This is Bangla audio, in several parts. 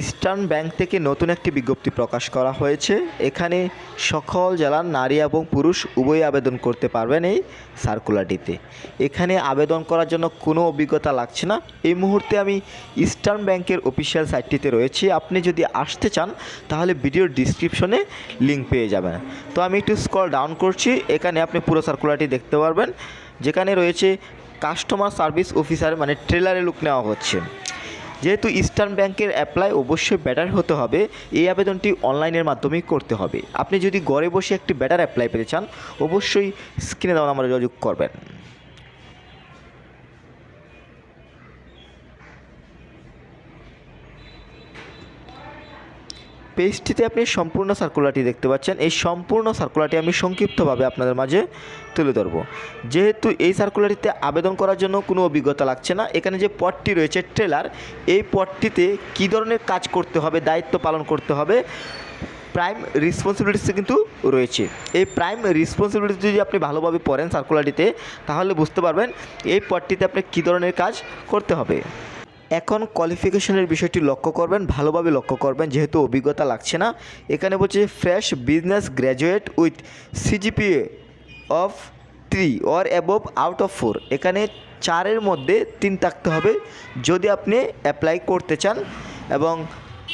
ইস্টার্ন ব্যাংক থেকে নতুন একটি বিজ্ঞপ্তি প্রকাশ করা হয়েছে। এখানে সকল জেলার নারী এবং পুরুষ উভয়ই আবেদন করতে পারবেন এই সার্কুলারটিতে। এখানে আবেদন করার জন্য কোনো অভিজ্ঞতা লাগছে না। এই মুহূর্তে আমি ইস্টার্ন ব্যাংকের অফিসিয়াল সাইটটিতে রয়েছি। আপনি যদি আসতে চান, তাহলে ভিডিওর ডিসক্রিপশনে লিঙ্ক পেয়ে যাবেন। তো আমি একটু স্কল ডাউন করছি। এখানে আপনি পুরো সার্কুলারটি দেখতে পারবেন। যেখানে রয়েছে কাস্টমার সার্ভিস অফিসার মানে ট্রেলারে লুক নেওয়া হচ্ছে। যেহেতু ইস্টার্ন ব্যাংকের অ্যাপ্লাই অবশ্যই ব্যাটার হতে হবে, এই আবেদনটি অনলাইনের মাধ্যমেই করতে হবে। আপনি যদি ঘরে বসে একটি ব্যাটার অ্যাপ্লাই পেতে চান, অবশ্যই স্ক্রিনে দেওয়া নাম্বারে যোগাযোগ করবেন। পেজটিতে আপনি সম্পূর্ণ সার্কুলারটি দেখতে পাচ্ছেন। এই সম্পূর্ণ সার্কুলারটি আমি সংক্ষিপ্তভাবে আপনাদের মাঝে তুলে ধরবো। যেহেতু এই সার্কুলারটিতে আবেদন করার জন্য কোনো অভিজ্ঞতা লাগছে না, এখানে যে পদটি রয়েছে ট্রেলার এই পদটিতে কী ধরনের কাজ করতে হবে, দায়িত্ব পালন করতে হবে প্রাইম রেসপন্সিবিলিটিস কিন্তু রয়েছে। এই প্রাইম রেসপন্সিবিলিটি যদি আপনি ভালোভাবে পড়েন সার্কুলারটিতে তাহলে বুঝতে পারবেন এই পদটিতে আপনি কী ধরনের কাজ করতে হবে। এখন কোয়ালিফিকেশনের বিষয়টি লক্ষ্য করবেন, ভালোভাবে লক্ষ্য করবেন, যেহেতু অভিজ্ঞতা লাগছে না। এখানে বলছে fresh business graduate with CGPA of three or above out of four এখানে চারের মধ্যে তিন থাকতে হবে, যদি আপনি অ্যাপ্লাই করতে চান। এবং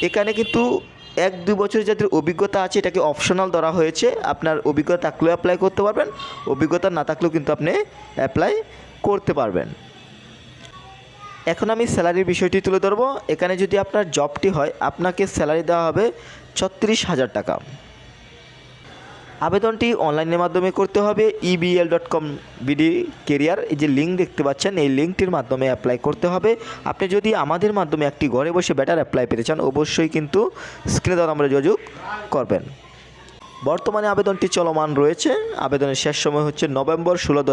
এখানে কিন্তু এক দুই বছরের যাদের অভিজ্ঞতা আছে, এটাকে অপশনাল ধরা হয়েছে। আপনার অভিজ্ঞতা থাকলেও অ্যাপ্লাই করতে পারবেন, অভিজ্ঞতা না থাকলেও কিন্তু আপনি অ্যাপ্লাই করতে পারবেন। এখন আমি স্যালারির বিষয়টি তুলে ধরবো। এখানে যদি আপনার জবটি হয়, আপনাকে স্যালারি দেওয়া হবে ছত্রিশ হাজার টাকা। আবেদনটি অনলাইনের মাধ্যমে করতে হবে। EBL dot com BD career এই যে লিঙ্ক দেখতে পাচ্ছেন, এই লিঙ্কটির মাধ্যমে অ্যাপ্লাই করতে হবে। আপনি যদি আমাদের মাধ্যমে একটি ঘরে বসে ব্যাটার অ্যাপ্লাই পেতে চান, অবশ্যই কিন্তু স্ক্রিনে দেওয়া আমরা যোগাযোগ করবেন। বর্তমানে আবেদনটি চলমান রয়েছে। আবেদনের শেষ সময় হচ্ছে নভেম্বর ষোলো দু